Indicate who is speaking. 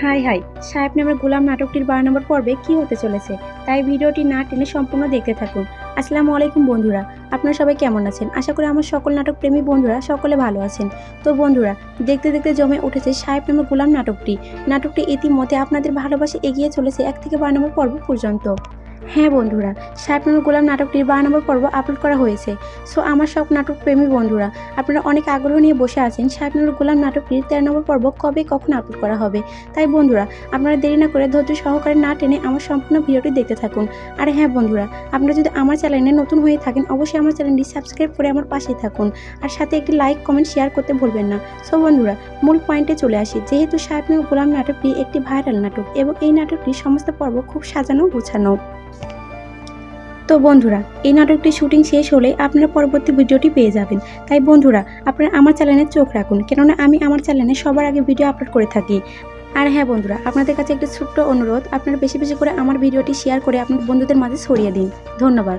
Speaker 1: High high, সাহেব নামের গোলাম নাটকটির বারো নম্বর পর্বে কি হতে চলেছে? তাই ভিডিওটি না টেনে সম্পূর্ণ দেখতে থাকুন। আসসালামু আলাইকুম বন্ধুরা, আপনারা সবাই কেমন আছেন? আশা করি আমার সকল নাটক প্রেমী বন্ধুরা সকলে ভালো আছেন। তো বন্ধুরা, দেখতে দেখতে জমে উঠেছে সাহেব নামের গোলাম নাটকটি। নাটকটি ইতিমধ্যে আপনাদের ভালোবাসে এগিয়ে চলেছে এক থেকে বারো নম্বর পর্ব পর্যন্ত। হ্যাঁ বন্ধুরা নামের গোলাম নাটকটির বারো নম্বর পর্ব আপলোড করা হয়েছে। সো আমার সব নাটক প্রেমী বন্ধুরা, আপনারা অনেক আগ্রহ নিয়ে বসে আছেন নামের গোলাম নাটকটির তেরো নম্বর পর্ব কবে কখন আপলোড করা হবে। তাই বন্ধুরা, আপনারা দেরি না করে ধৈর্য সহকারে না টেনে আমার সম্পূর্ণ ভিডিওটি দেখতে থাকুন। আর হ্যাঁ বন্ধুরা, আপনারা যদি আমার চ্যানেলে নতুন হয়ে থাকেন, অবশ্যই আমার চ্যানেলটি সাবস্ক্রাইব করে আমার পাশেই থাকুন। আর সাথে একটি লাইক, কমেন্ট, শেয়ার করতে ভুলবেন না। সো বন্ধুরা, মূল পয়েন্টে চলে আসি। যেহেতু নামের গোলাম নাটকটি একটি ভাইরাল নাটক এবং এই নাটকটির সমস্ত পর্ব খুব সাজানো গোছানো। তো বন্ধুরা, এই নাটকটির শুটিং শেষ হলে আপনারা পরবর্তী ভিডিওটি পেয়ে যাবেন। তাই বন্ধুরা, আপনারা আমার চ্যানেলে চোখ রাখুন, কেননা আমি আমার চ্যানেলে সবার আগে ভিডিও আপলোড করে থাকি। আর হ্যাঁ বন্ধুরা, আপনাদের কাছে একটি ছোট্ট অনুরোধ, আপনারা বেশি বেশি করে আমার ভিডিওটি শেয়ার করে আপনার বন্ধুদের মাঝে ছড়িয়ে দিন। ধন্যবাদ।